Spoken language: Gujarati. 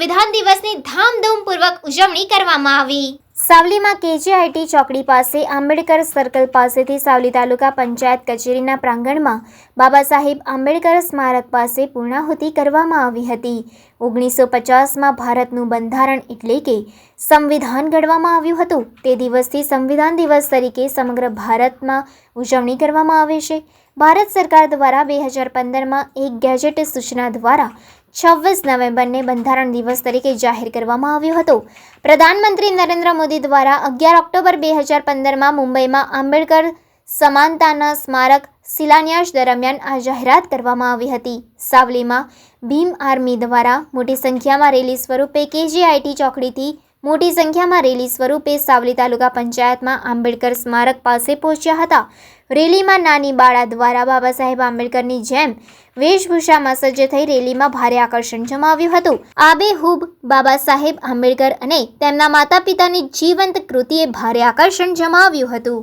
સંવિધાન દિવસની ધામધૂમપૂર્વક ઉજવણી કરવામાં આવી. સાવલીમાં કેજીઆઈટી ચોકડી પાસે આંબેડકર સર્કલ પાસેથી સાવલી તાલુકા પંચાયત કચેરીના પ્રાંગણમાં બાબા સાહેબ આંબેડકર સ્મારક પાસે પૂર્ણાહુતિ કરવામાં આવી હતી. ઓગણીસો પચાસમાં ભારતનું બંધારણ એટલે કે સંવિધાન ઘડવામાં આવ્યું હતું. તે દિવસથી સંવિધાન દિવસ તરીકે સમગ્ર ભારતમાં ઉજવણી કરવામાં આવે છે. ભારત સરકાર દ્વારા બે હજાર પંદરમાં એક ગેજેટ સૂચના દ્વારા છવ્વીસ નવેમ્બરને બંધારણ દિવસ તરીકે જાહેર કરવામાં આવ્યો હતો. પ્રધાનમંત્રી નરેન્દ્ર મોદી દ્વારા અગિયાર ઓક્ટોબર બે હજાર પંદરમાં મુંબઈમાં આંબેડકર સમાનતાના સ્મારક શિલાન્યાસ દરમિયાન આ જાહેરાત કરવામાં આવી હતી. સાવલીમાં ભીમ આર્મી દ્વારા મોટી સંખ્યામાં રેલી સ્વરૂપે કેજીઆઈટી ચોકડીથી મોટી સંખ્યામાં રેલી સ્વરૂપે સાવલી તાલુકા પંચાયતમાં આંબેડકર સ્મારક પાસે પહોંચ્યા હતા. રેલીમાં નાની બાળા દ્વારા બાબા સાહેબ આંબેડકરની જેમ વેશભૂષામાં સજ્જ થઈ રેલીમાં ભારે આકર્ષણ જમાવ્યું હતું. આબેહૂબ બાબા સાહેબ આંબેડકર અને તેમના માતા પિતાની જીવંત કૃતિએ ભારે આકર્ષણ જમાવ્યું હતું.